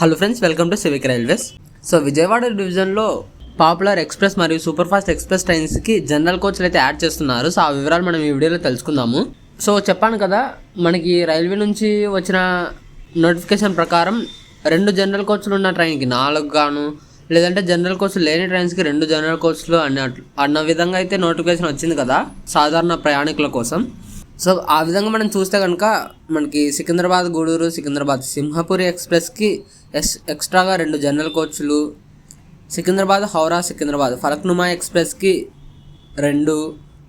Hello friends welcome to civic railways so Vijayawada డివిజన్లో popular express మరియు super fast express ట్రైన్స్కి general కోచ్లు అయితే యాడ్ చేస్తున్నారు. సో ఆ వివరాలు మనం ఈ వీడియోలో తెలుసుకుందాము. సో చెప్పాను కదా మనకి రైల్వే నుంచి వచ్చిన నోటిఫికేషన్ ప్రకారం రెండు జనరల్ కోచ్లు ఉన్న ట్రైన్కి నాలుగు గాను లేదంటే జనరల్ కోచ్లు లేని ట్రైన్స్కి రెండు జనరల్ కోచ్లు అన్నట్లు అన్న విధంగా అయితే నోటిఫికేషన్ వచ్చింది కదా సాధారణ ప్రయాణికుల కోసం. సో ఆ విధంగా మనం చూస్తే కనుక మనకి సికింద్రాబాద్ గూడూరు సికింద్రాబాద్ సింహపురి ఎక్స్ప్రెస్కి ఎస్ ఎక్స్ట్రాగా రెండు జనరల్ కోచ్లు సికింద్రాబాద్ హౌరా సికింద్రాబాద్ ఫలక్నుమా ఎక్స్ప్రెస్కి రెండు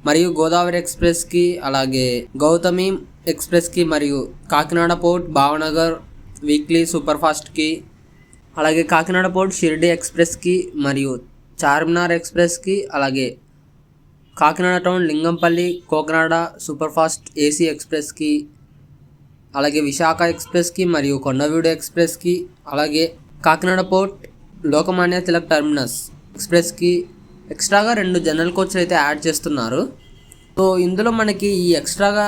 మరియు గోదావరి ఎక్స్ప్రెస్కి అలాగే గౌతమి ఎక్స్ప్రెస్కి మరియు Kakinada port Bhavnagar weekly super ఫాస్ట్కి అలాగే కాకినాడ పోర్ట్ షిరిడి ఎక్స్ప్రెస్కి మరియు చార్మినార్ ఎక్స్ప్రెస్కి అలాగే Kakinada town Lingampalli Cocanada super fast AC ఎక్స్ప్రెస్కి అలాగే విశాఖ ఎక్స్ప్రెస్కి మరియు కొండవీడు ఎక్స్ప్రెస్కి అలాగే కాకినాడ పోర్ట్ లోకమాన్య తిలక్ టర్మినస్ ఎక్స్ప్రెస్కి ఎక్స్ట్రాగా రెండు జనరల్ కోచ్లు అయితే యాడ్ చేస్తున్నారు. సో ఇందులో మనకి ఈ ఎక్స్ట్రాగా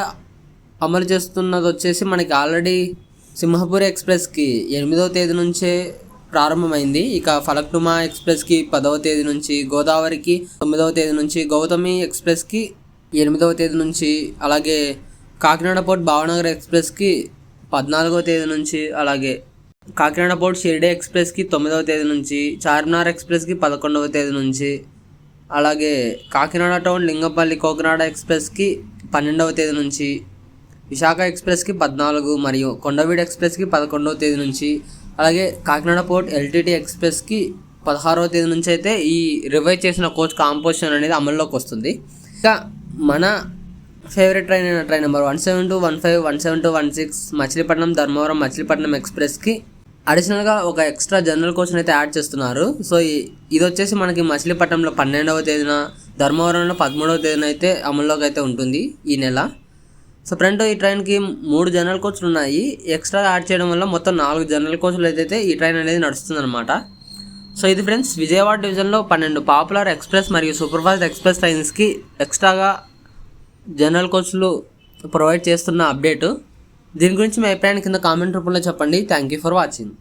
అమలు చేస్తున్నది వచ్చేసి మనకి ఆల్రెడీ సింహపురి ఎక్స్ప్రెస్కి ఎనిమిదవ తేదీ నుంచే ప్రారంభమైంది. ఇక ఫలక్నుమా ఎక్స్ప్రెస్కి పదవ తేదీ నుంచి గోదావరికి తొమ్మిదవ తేదీ నుంచి గౌతమి ఎక్స్ప్రెస్కి ఎనిమిదవ తేదీ నుంచి అలాగే కాకినాడ పోర్ట్ భావనగర్ ఎక్స్ప్రెస్కి పద్నాలుగవ తేదీ నుంచి అలాగే కాకినాడ పోర్ట్ షిర్డే ఎక్స్ప్రెస్కి తొమ్మిదవ తేదీ నుంచి చార్మినార్ ఎక్స్ప్రెస్కి పదకొండవ తేదీ నుంచి అలాగే కాకినాడ టౌన్ లింగపల్లి కోకినాడ ఎక్స్ప్రెస్కి పన్నెండవ తేదీ నుంచి విశాఖ ఎక్స్ప్రెస్కి పద్నాలుగు మరియు కొండవీడు ఎక్స్ప్రెస్కి పదకొండవ తేదీ నుంచి అలాగే కాకినాడ పోర్ట్ ఎల్టీటీ ఎక్స్ప్రెస్కి పదహారవ తేదీ నుంచి అయితే ఈ రివైజ్ చేసిన కోచ్ కాంపోజిషన్ అనేది అమల్లోకి వస్తుంది. ఇంకా మన ఫేవరెట్ ట్రైన్ అయిన train number one seven two one five one seven two one six Machilipatnam Dharmavaram Machilipatnam ఎక్స్ప్రెస్కి అడిషనల్గా ఒక ఎక్స్ట్రా జనరల్ కోచ్ని అయితే యాడ్ చేస్తున్నారు. సో ఇది వచ్చేసి మనకి మచిలీపట్నంలో పన్నెండవ తేదీన ధర్మవరంలో పదమూడవ తేదీన అయితే అమల్లోకి అయితే ఉంటుంది ఈ నెల. సో ఫ్రెండ్ ఈ ట్రైన్కి మూడు జనరల్ కోచ్లు ఉన్నాయి. ఎక్స్ట్రా యాడ్ చేయడం వల్ల మొత్తం నాలుగు జనరల్ కోచ్లు అయితే ఈ ట్రైన్ అనేది నడుస్తుంది అనమాట సో ఇది ఫ్రెండ్స్ విజయవాడ డివిజన్లో పన్నెండు పాపులర్ ఎక్స్ప్రెస్ మరియు సూపర్ ఫాస్ట్ ఎక్స్ప్రెస్ ట్రైన్స్కి ఎక్స్ట్రాగా జనరల్ కోచ్లు ప్రొవైడ్ చేస్తున్న అప్డేటు. దీని గురించి మీ అభిప్రాయాన్ని కింద కామెంట్ రూపంలో చెప్పండి. Thank you for watching.